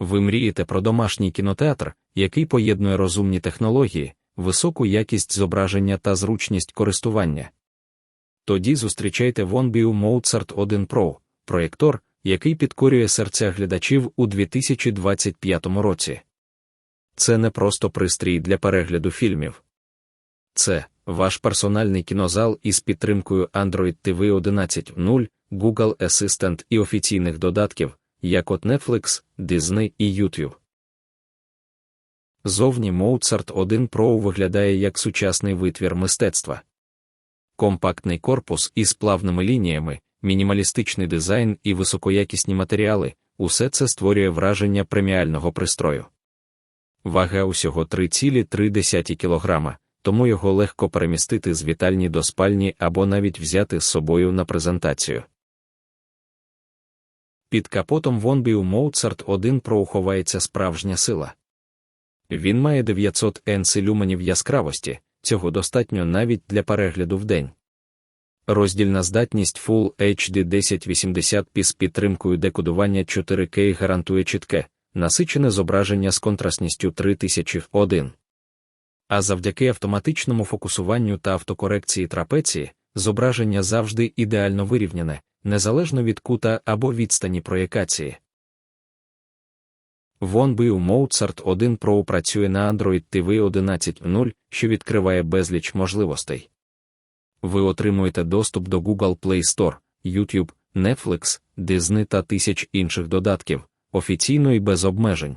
Ви мрієте про домашній кінотеатр, який поєднує розумні технології, високу якість зображення та зручність користування. Тоді зустрічайте Vonview Mozart 1 Pro, проєктор, який підкорює серця глядачів у 2025 році. Це не просто пристрій для перегляду фільмів. Це ваш персональний кінозал із підтримкою Android TV 11.0, Google Assistant і офіційних додатків, як от Netflix, Disney і YouTube. Зовні Mozart 1 Pro виглядає як сучасний витвір мистецтва. Компактний корпус із плавними лініями, мінімалістичний дизайн і високоякісні матеріали усе це створює враження преміального пристрою. Вага усього 3,3 кг, тому його легко перемістити з вітальні до спальні або навіть взяти з собою на презентацію. Під капотом Vonview Mozart 1 Pro ховається справжня сила. Він має 900 енси люменів яскравості, цього достатньо навіть для перегляду в день. Роздільна здатність Full HD 1080p з підтримкою декодування 4K гарантує чітке, насичене зображення з контрастністю 3001. А завдяки автоматичному фокусуванню та автокорекції трапеції, зображення завжди ідеально вирівняне, незалежно від кута або відстані проєкації. Vonview Mozart 1 Pro працює на Android TV 11.0, що відкриває безліч можливостей. Ви отримуєте доступ до Google Play Store, YouTube, Netflix, Disney та тисяч інших додатків, офіційно і без обмежень.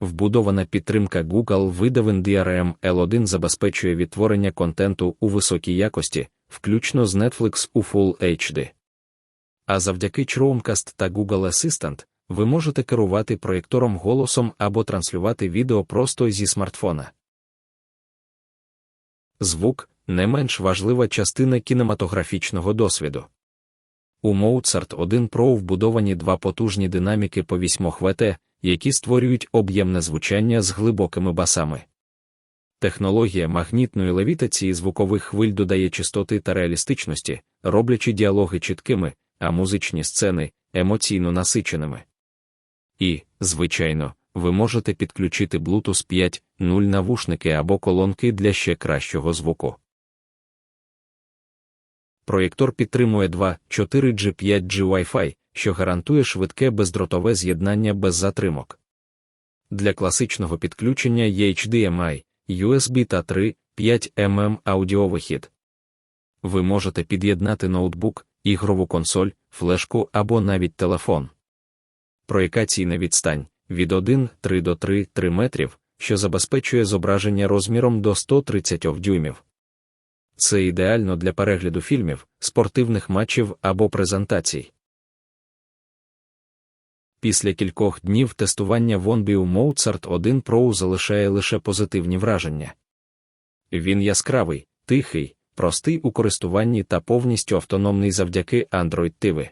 Вбудована підтримка Google видавин DRM L1 забезпечує відтворення контенту у високій якості, включно з Netflix у Full HD. А завдяки Chromecast та Google Assistant ви можете керувати проєктором голосом або транслювати відео просто зі смартфона. Звук не менш важлива частина кінематографічного досвіду. У Mozart 1 Pro вбудовані два потужні динаміки по 8 ВТ, які створюють об'ємне звучання з глибокими басами. Технологія магнітної левітації звукових хвиль додає чистоти та реалістичності, роблячи діалоги чіткими, а музичні сцени емоційно насиченими. І, звичайно, ви можете підключити Bluetooth 5.0 навушники або колонки для ще кращого звуку. Проєктор підтримує 2.4G 5G Wi-Fi, що гарантує швидке бездротове з'єднання без затримок. Для класичного підключення є HDMI, USB та 3.5 mm аудіовихід. Ви можете під'єднати ноутбук, ігрову консоль, флешку або навіть телефон. Проєкаційна відстань від 1,3 до 3,3 метрів, що забезпечує зображення розміром до 130 дюймів. Це ідеально для перегляду фільмів, спортивних матчів або презентацій. Після кількох днів тестування Vonview Mozart 1 Pro залишає лише позитивні враження. Він яскравий, тихий, простий у користуванні та повністю автономний завдяки Android TV.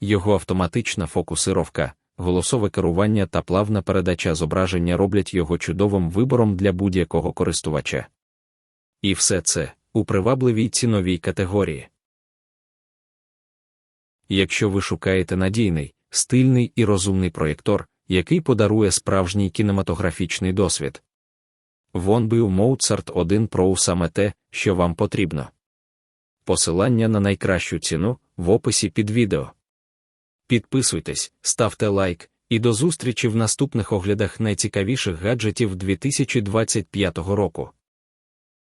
Його автоматична фокусировка, голосове керування та плавна передача зображення роблять його чудовим вибором для будь-якого користувача. І все це у привабливій ціновій категорії. Якщо ви шукаєте надійний, стильний і розумний проєктор, який подарує справжній кінематографічний досвід. Vonview Моцарт 1 Pro саме те, що вам потрібно. Посилання на найкращу ціну в описі під відео. Підписуйтесь, ставте лайк, і до зустрічі в наступних оглядах найцікавіших гаджетів 2025 року.